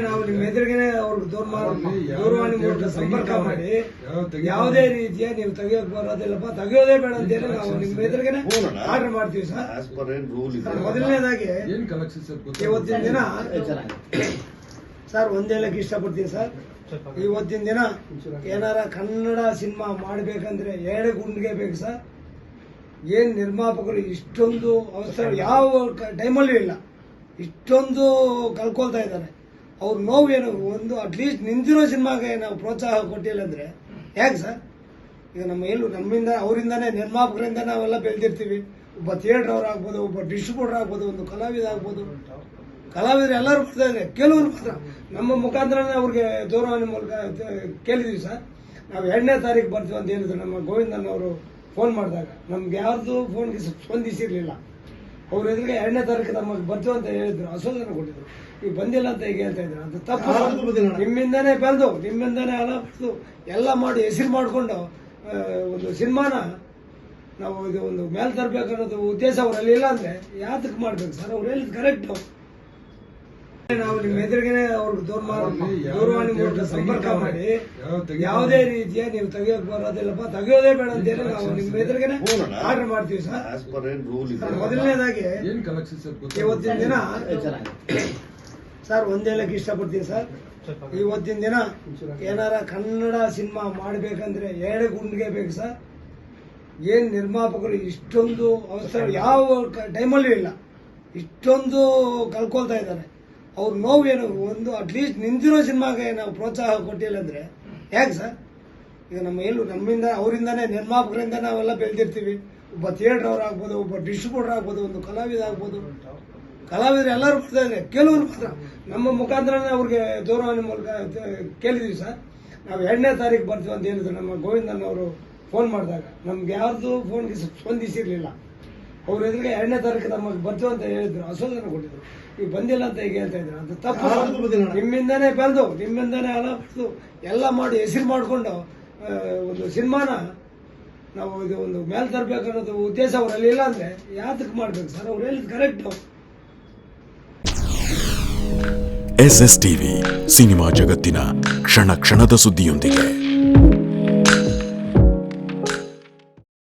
ನಾವು ನಿಮ್ಮ ಎದುರಿಗೆ ಅವ್ರಿಗೆ ದೂರ ದೂರವಾಣಿ ಮೂಲಕ ಸಂಪರ್ಕ ಮಾಡಿ. ಯಾವ ಯಾವುದೇ ರೀತಿಯ ನೀವು ತೆಗಿಯೋಕ್ ಬರೋದಿಲ್ಲಪ್ಪ ತೆಗಿಯೋದೇ ಬೇಡ ಅಂತ ಹೇಳಿ ನಾವು ನಿಮ್ಮ ಎದುರಿಗೆ. ಆರ್ಡರ್ ಮಾಡ್ತೀವಿ ಸರ್. ಆಸ್ ಪರ್ ಏನ್ ರೂಲ್ ಇದೆ ಸರ್, ಮೊದಲನೇದಾಗಿ ಏನ್ ಕಲೆಕ್ಷನ್ ಸರ್ ಇವತ್ತಿನ ದಿನ ಸರ್ ಒಂದೇ ಲೆಕ್ಕ ಇಷ್ಟಪಡ್ತೀನಿ ಸರ್. ಇವತ್ತಿನ ದಿನ ಏನಾರ ಕನ್ನಡ ಸಿನಿಮಾ ಮಾಡ್ಬೇಕಂದ್ರೆ ಎರಡು ಗುಂಡಿಗೆ ಬೇಕು ಸರ್. ಏನ್ ನಿರ್ಮಾಪಕರು ಇಷ್ಟೊಂದು ಅವಸರ ಯಾವ ಟೈಮಲ್ಲೂ ಇಲ್ಲ. ಇಷ್ಟೊಂದು ಕಳ್ಕೊಳ್ತಾ ಇದ್ದಾರೆ. ಅವ್ರ ನೋವೇನು, ಒಂದು ಅಟ್ಲೀಸ್ಟ್ ನಿಂತಿರೋ ಸಿನಿಮಾಗೆ ನಾವು ಪ್ರೋತ್ಸಾಹ ಕೊಟ್ಟಿಲ್ಲ ಅಂದ್ರೆ, ಯಾಕೆ ಸರ್ ಈಗ ನಮ್ಮ ಎಲ್ಲೂ ನಮ್ಮಿಂದ, ಅವರಿಂದನೇ, ನಿರ್ಮಾಪಕರಿಂದ ನಾವೆಲ್ಲ ಬೆಳೆದಿರ್ತೀವಿ. ಒಬ್ಬ ಥಿಯೇಟರ್ ಅವ್ರು ಆಗ್ಬೋದು, ಒಬ್ಬ ಡಿಸ್ಟ್ರಿಬ್ಯೂಟರ್ ಆಗ್ಬೋದು, ಒಂದು ಕಲಾವಿದ ಆಗ್ಬೋದು. ಕಲಾವಿದರು ಎಲ್ಲರೂ ಇದ್ದಾರೆ ಕೆಲವರು ಮಾತ್ರ. ನಮ್ಮ ಮುಖಾಂತರನೇ ಅವ್ರಿಗೆ ದೂರವಾಣಿ ಮೂಲಕ ಕೇಳಿದ್ವಿ ಸರ್ ನಾವು ಎರಡನೇ ತಾರೀಕು ಬರ್ತೀವಿ ಅಂತ ಹೇಳಿದ್ರು ನಮ್ಮ ಗೋವಿಂದನ್ ಅವರು ಫೋನ್ ಮಾಡಿದಾಗ. ನಮ್ಗೆ ಯಾರ್ದು ಫೋನ್ಗೆ ಸ್ಪಂದಿಸಿರ್ಲಿಲ್ಲ. ಅವ್ರ ಎದುರಿಗೆ ಎರಡನೇ ತಾರೀಕು ನಮಗೆ ಬರ್ತೀವಿ ಅಂತ ಹೇಳಿದ್ರು ಅಸೋದನೆ ಕೊಟ್ಟಿದ್ರು. ಈಗ ಬಂದಿಲ್ಲ ಅಂತ ಈಗ ಹೇಳ್ತಾ ಇದ್ರು ಅದು ತಪ್ಪು. ನಿಮ್ಮಿಂದಾನೇ ಬೆಳೆದು ನಿಮ್ಮಿಂದಾನೇ ಹಣ ಎಲ್ಲ ಮಾಡಿ ಹೆಸರು ಮಾಡಿಕೊಂಡು ಒಂದು ಸಿನಿಮಾನ ನಾವು ಇದು ಒಂದು ಮೇಲೆ ತರಬೇಕನ್ನೋದು ಉದ್ದೇಶ ಅವರಲ್ಲಿ ಇಲ್ಲ ಅಂದ್ರೆ ಯಾತಕ್ಕೆ ಮಾಡ್ಬೇಕು? ಸರ್ ಅವ್ರು ಹೇಳಿದ್ ಕರೆಕ್ಟ್ ನಾವು ನಿಮ್ಮ ಎದುರಿಗೆ ಅವ್ರಿಗೆ ದೂರವಾಣಿ ದೂರವಾಣಿ ಮೂಲಕ ಸಂಪರ್ಕ ಮಾಡಿ. ಯಾವ ಯಾವುದೇ ರೀತಿಯ ನೀವು ತೆಗಿಯೋಕ್ ಬರೋದಿಲ್ಲಪ್ಪ ತೆಗಿಯೋದೇ ಬೇಡ ಅಂತ ಹೇಳಿ ನಾವು ನಿಮ್ಮ ಎದುರಿಗೆ ಆರ್ಡರ್ ಮಾಡ್ತೀವಿ ಸರ್. ಆಸ್ ಪರ್ ಏನ್ ರೂಲ್ ಇದೆ ಸರ್, ಮೊದಲನೇದಾಗಿ ಏನ್ ಕಲೆಕ್ಷನ್ ಸರ್ ಇವತ್ತಿನ ದಿನ ಸರ್ ಒಂದೇ ಲೆಕ್ಕ ಇಷ್ಟಪಡ್ತೀನಿ ಸರ್. ಇವತ್ತಿನ ದಿನ ಏನಾರ ಕನ್ನಡ ಸಿನಿಮಾ ಮಾಡ್ಬೇಕಂದ್ರೆ ಎರಡು ಗುಂಡ್ಗೆ ಬೇಕು ಸರ್. ಏನ್ ನಿರ್ಮಾಪಕರು ಇಷ್ಟೊಂದು ಅವಸರ ಯಾವ ಟೈಮಲ್ಲೂ ಇಲ್ಲ. ಇಷ್ಟೊಂದು ಕಳ್ಕೊಳ್ತಾ ಇದ್ದಾರೆ. ಅವ್ರ ನೋವು ಏನು, ಒಂದು ಅಟ್ಲೀಸ್ಟ್ ನಿಂತಿರೋ ಸಿನಿಮಾಗೆ ನಾವು ಪ್ರೋತ್ಸಾಹ ಕೊಟ್ಟಿಲ್ಲ ಅಂದ್ರೆ ಯಾಕೆ ಸರ್? ಈಗ ನಮ್ಮ ಎಲ್ಲೂ, ನಮ್ಮಿಂದ, ಅವರಿಂದಾನೇ, ನಿರ್ಮಾಪಕರಿಂದ ನಾವೆಲ್ಲ ಬೆಳೆದಿರ್ತೀವಿ. ಒಬ್ಬ ಥಿಯೇಟರ್ ಅವ್ರು ಆಗ್ಬೋದು, ಒಬ್ಬ ಡಿಸ್ಟ್ರಿಬ್ಯೂಟರ್ ಆಗ್ಬೋದು, ಒಂದು ಕಲಾವಿದ ಆಗ್ಬೋದು. ಕಲಾವಿದರು ಎಲ್ಲರೂ ಬರ್ತಾ ಇದ್ದಾರೆ ಕೆಲವರು ಮಾತ್ರ. ನಮ್ಮ ಮುಖಾಂತರನೇ ಅವ್ರಿಗೆ ದೂರವಾಣಿ ಮೂಲಕ ಕೇಳಿದ್ವಿ ಸರ್. ನಾವು ಎರಡನೇ ತಾರೀಕು ಬರ್ತೀವಿ ಅಂತ ಹೇಳಿದ್ರು ನಮ್ಮ ಗೋವಿಂದನ್ ಅವರು ಫೋನ್ ಮಾಡಿದಾಗ. ನಮ್ಗೆ ಯಾರ್ದು ಫೋನ್ಗೆ ಸ್ಪಂದಿಸಿರ್ಲಿಲ್ಲ. ಅವ್ರ ಎದುರಿಗೆ ಎರಡನೇ ತಾರೀಕು ನಮಗೆ ಬರ್ತೀವಿ ಅಂತ ಹೇಳಿದ್ರು. ಅಸೋದನೆ ಕೊಟ್ಟಿದ್ರು. ಈಗ ಬಂದಿಲ್ಲ ಅಂತ ಈಗ ಹೇಳ್ತಾ ಇದ್ರು ಅದು ತಪ್ಪು. ನಿಮ್ಮಿಂದನೇ ಬೆಳೆದು ನಿಮ್ಮಿಂದನೇ ಹಣ ಎಲ್ಲ ಮಾಡಿ ಹೆಸರು ಮಾಡಿಕೊಂಡು ಒಂದು ಸಿನಿಮಾನ ನಾವು ಇದು ಒಂದು ಮೇಲ್ ತರಬೇಕನ್ನೋದು ಉದ್ದೇಶ ಅವರಲ್ಲಿ ಇಲ್ಲ ಅಂದ್ರೆ ಯಾತಕ್ಕೆ ಮಾಡ್ಬೇಕು ಸರ್? ಅವ್ರು ಹೇಳಿದ್ correct S S TV cinema ಜಗತ್ತಿನ ಕ್ಷಣ ಕ್ಷಣದ ಸುದ್ದಿಯೊಂದಿಗೆ.